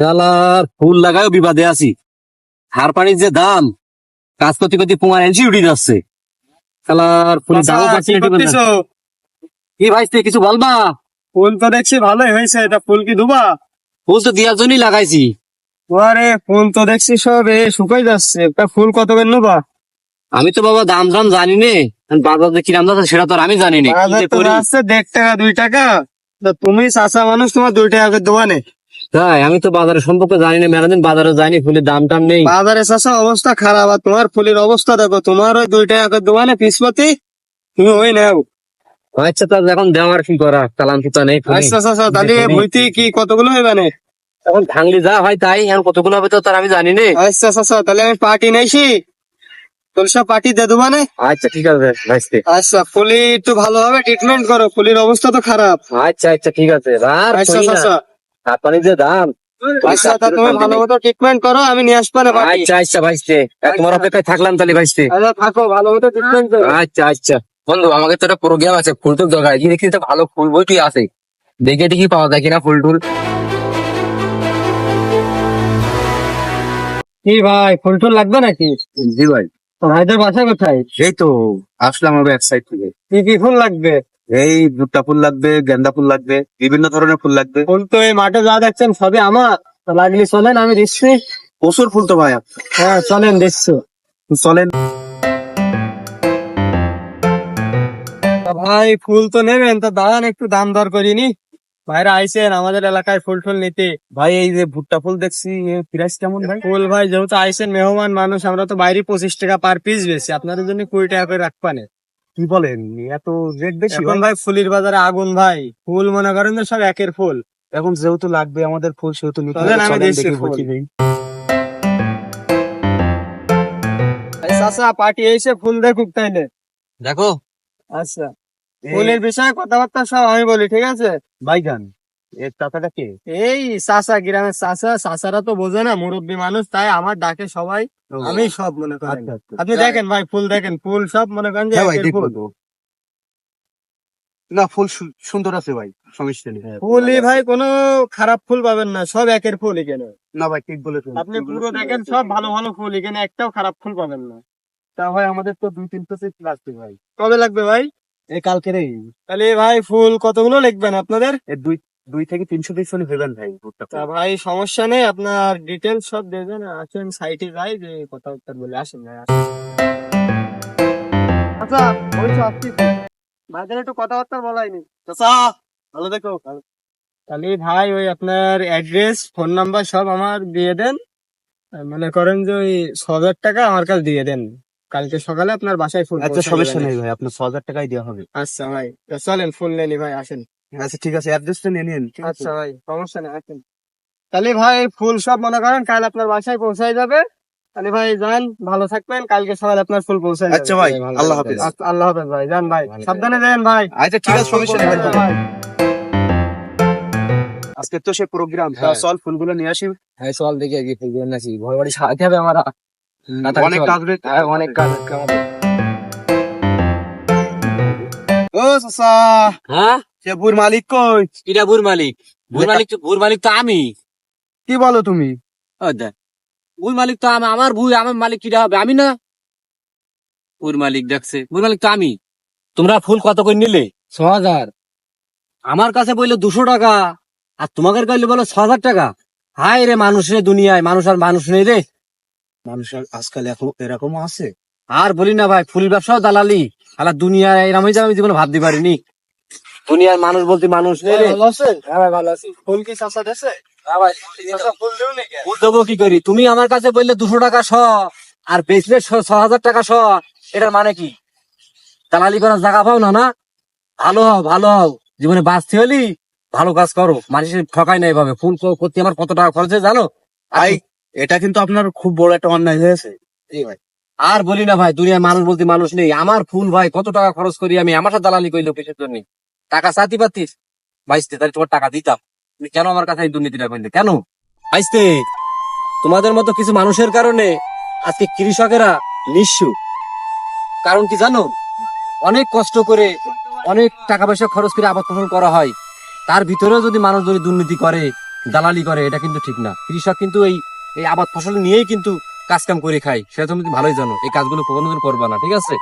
শালার ফুল লাগাও বিবাদে আছি। হার পানির যে দাম কাজ করতে করতে পুমার এলসি উঠে যাচ্ছে শালার পাচ্ছি মতো। কি ভাই তুই কিছু বলবা? ফুল তো দেখছি ভালোই হয়েছে এটা ফুল কি দুবা ফুল তো দেওয়ার জন্যই লাগাইছি। আরে ফুল তো দেখছি সব এ শুকাই যাচ্ছে। একটা ফুল কত করে নেবা? আমি তো বাবা দাম দাম জানি নে। বাজারে কি দাম যাচ্ছে সেটা তো আমি জানি না। দেড় টাকা দুই টাকা। তুমি চাষা মানুষ তোমার দুই টাকা করে দেওয়া নেই তাই আমি তো বাজারের সম্পর্কে জানি না মেলাদিন বাজারে যাইনি ফুলের দাম টাম নেই। বাজারে চাষা অবস্থা খারাপ আর তোমার ফুলের অবস্থা দেখো তোমার ওই দুই টাকা নেই পিসপতি তুমি ওই নাও। আচ্ছা তাহলে এখন দেওয়ার কি করা কালাম তো নেই ফুলে। আচ্ছা তাহলে ভুইতে কি কতগুলো হইবে না এখন ভাঙলি যা হয় তাই এখন কতগুলো হবে তো তার আমি জানি না। আচ্ছা চাষা তাহলে আমি পার্টি নেইছি। তোলসা পার্টি দিয়ে দেবো না আচ্ছা ঠিক আছে ভাইস্তে আচ্ছা ফুলি একটু ভালোভাবে ট্রিটমেন্ট করো ফুলির অবস্থা তো খারাপ। আচ্ছা আচ্ছা ঠিক আছে আর আচ্ছা কই চাষা যে দাম আচ্ছা ট্রিটমেন্ট করো আমি নিয়ে আসব না আচ্ছা আচ্ছা ভাইস্তে। তোমার অপেক্ষায় থাকলাম তাহলে ভাইস্তে। আচ্ছা থাকো ভালো মতো ট্রিটমেন্ট আচ্ছা আচ্ছা। বন্ধু আমাকে তো একটা প্রোগ্রাম আছে ফুল টুল দরকার কি দেখি ভালো ফুল বইটি আছে? দেখে পাওয়া যায় কিনা ফুল টুল কি ভাই ফুল টুল লাগবে নাকি? জি ভাই। ভাইদের বাসা কোথায়? এই তো আসলাম এক সাইড থেকে। কি কি ফুল লাগবে? এই ভুট্টা ফুল লাগবে গেন্দা ফুল লাগবে বিভিন্ন ধরনের ফুল লাগবে। ফুল তো এই মাঠে যা দেখছেন সবই আমার। লাগলে চলেন আমি দিচ্ছি। প্রচুর ফুল তো ভাইয়া। হ্যাঁ চলেন দিচ্ছি। চলেন। ভাই ফুল তো নেবেন তো দাঁড়ান একটু দাম দর করিনি ভাইরা আইসেন আমাদের এলাকায় ফুল টুল নিতে। ভাই এই যে ভুট্টা ফুল দেখছি প্রাইস কেমন ভাই? ফুল ভাই যেহেতু আইসেন মেহমান মানুষ আমরা তো বাইরে পঁচিশ টাকা পার পিস বেশি আপনাদের জন্য কুড়ি টাকা করে রাখবানে কি বলেন? এত রেট বেশি? এখন ভাই ফুলের বাজারে আগুন ভাই। ফুল মনে করেন সব একের ফুল। এখন যেহেতু লাগবে আমাদের ফুল সেহেতু নিতে আমি চলেন ফুল। বসি পার্টি এসে ফুল দেখুক তাইলে। দেখো। আচ্ছা। ফুলের বিষয়ে কথাবার্তা সব আমি বলি ঠিক আছে? বাইগান কে? এই চাষা গ্রামের চাষা চাষারা তো বোঝে না মুরব্বী মানুষ তাই আমার ডাকে সবাই। আমি সব মনে করেন। আচ্ছা, আচ্ছা। আপনি দেখেন ভাই ফুল দেখেন। ফুল সব মনে করেন যে হ্যাঁ। না ফুল সুন্দর আছে ভাই সমস্যা নেই। ফুলই ভাই কোনো খারাপ ফুল পাবেন না সব একের ফুল এখানে। না ভাই ঠিক বলেছেন। আপনি পুরো দেখেন সব ভালো ভালো ফুল এখানে একটাও খারাপ ফুল পাবেন না। তা ভাই আমাদের তো দুই তিনটা সেট লাগবে ভাই। কবে লাগবে ভাই? এই কালকে রে তাহলে ভাই ফুল কতগুলো লিখবেন আপনাদের? এই দুই দুই থেকে তিনশো পিস ভেবেন ভাই ভুট্টা তা ভাই সমস্যা নেই আপনার ডিটেলস সব দিয়ে দেন আসেন সাইটে যাই যে কথা উত্তর বলে আসেন ভাই আসেন। আচ্ছা বলছো আসছি ভাইদের একটু কথাবার্তা বলাইনি চাচা ভালো দেখো তাহলে ভাই ওই আপনার অ্যাড্রেস ফোন নাম্বার সব আমার দিয়ে দেন। মনে করেন যে ওই ছ হাজার টাকা আমার কাছে দিয়ে দেন। কালকে সকালে আপনার বাসায় ফোন আচ্ছা সমস্যা নেই ভাই আপনার ছ হাজার টাকাই দেওয়া হবে। আচ্ছা ভাই চলেন ফুল নেনি ভাই আসেন। আচ্ছা ঠিক আছে অ্যাড্রেসটা নিয়ে নিন আচ্ছা ভাই সমস্যা নেই আসেন তাহলে ভাই ফুল সব মনে করেন কাল আপনার বাসায় পৌঁছায় যাবে। তাহলে ভাই যান ভালো থাকবেন কালকে সকালে আপনার ফুল পৌঁছায় যাবে। আচ্ছা ভাই আল্লাহ হাফেজ। আচ্ছা, আল্লাহ হাফেজ ভাই যান ভাই সাবধানে যান ভাই। আচ্ছা ঠিক আছে সমস্যা নেই ভাই। আচ্ছা, আজকে তো সে প্রোগ্রাম হ্যাঁ। চল ফুলগুলো নিয়ে আসি। হ্যাঁ চল দেখে গিয়ে ফুল দিয়ে নাচি ঘর বাড়ি সাজাতে হবে আমার। অনেক কাজ। হ্যাঁ অনেক কাজ ও চাচা। হ্যাঁ? সে বুর মালিক কই? কিরা বুর মালিক। বুর মালিক তো বুর মালিক তো আমি। কি বলো তুমি? বুর মালিক তো আমার বুই আমার মালিক কিরা হবে? আমি না? বুর মালিক দেখছে। বুর মালিক তো আমি। তোমরা ফুল কত করে নিলে? ছ হাজার। আমার কাছে বললে দুশো টাকা। আর তোমাদের কাছে বলো ছ হাজার টাকা। হায় রে মানুষের দুনিয়ায়। মানুষ আর মানুষ নেই রে। মানুষ আর আজকাল এখন এরকম আছে। আর বলি না ভাই ফুল ব্যবসাও দালালি। আলা দুনিয়ায় হয়ে যাবে আমি জীবনে ভাবতে পারিনি। দুনিয়ার মানুষ বলতে মানুষ নেই ভালো আছেন? হ্যাঁ ভাই ভালো আছি। ফুল কি চাষা দেশে হ্যাঁ ভাই ফুল দেবো কি করি? তুমি আমার কাছে বললে দুশো টাকা শ আর বেচলে ছ- হাজার টাকা শ এটার মানে কি? দালালি করার জায়গা পাও না না? ভালো হও ভালো হও। জীবনে বাঁচতে হলি ভালো কাজ করো। মানুষের ঠকাই না এভাবে। ফুল করতে আমার কত টাকা খরচ হয় জানো? ভাই এটা কিন্তু আপনার খুব বড় একটা অন্যায় হয়েছে। আর বলি না ভাই দুনিয়ার মানুষ বলতে মানুষ নেই। আমার ফুল ভাই কত টাকা খরচ করি আমি? আমার সাথে দালালি করি লোকের জন্য? টাকা চাতি পাতিস বাইসতে তাহলে তোমার টাকা দিতাম। তুমি কেন আমার কাছে এই দুর্নীতিটা করলে? কেন? বাইসতে তোমাদের মতো কিছু মানুষের কারণে আজকে কৃষকেরা নিঃস্ব। কারণ কি জানো? অনেক কষ্ট করে অনেক টাকা পয়সা খরচ করে আবাদ ফসল করা হয়। তার ভিতরেও যদি মানুষ যদি দুর্নীতি করে, দালালি করে, এটা কিন্তু ঠিক না। কৃষক কিন্তু এই এই আবাদ ফসল নিয়েই কিন্তু কাজ কাম করে খায়। সেটা তুমি ভালোই জানো, এই কাজগুলো কোনোদিন করবা না, ঠিক আছে?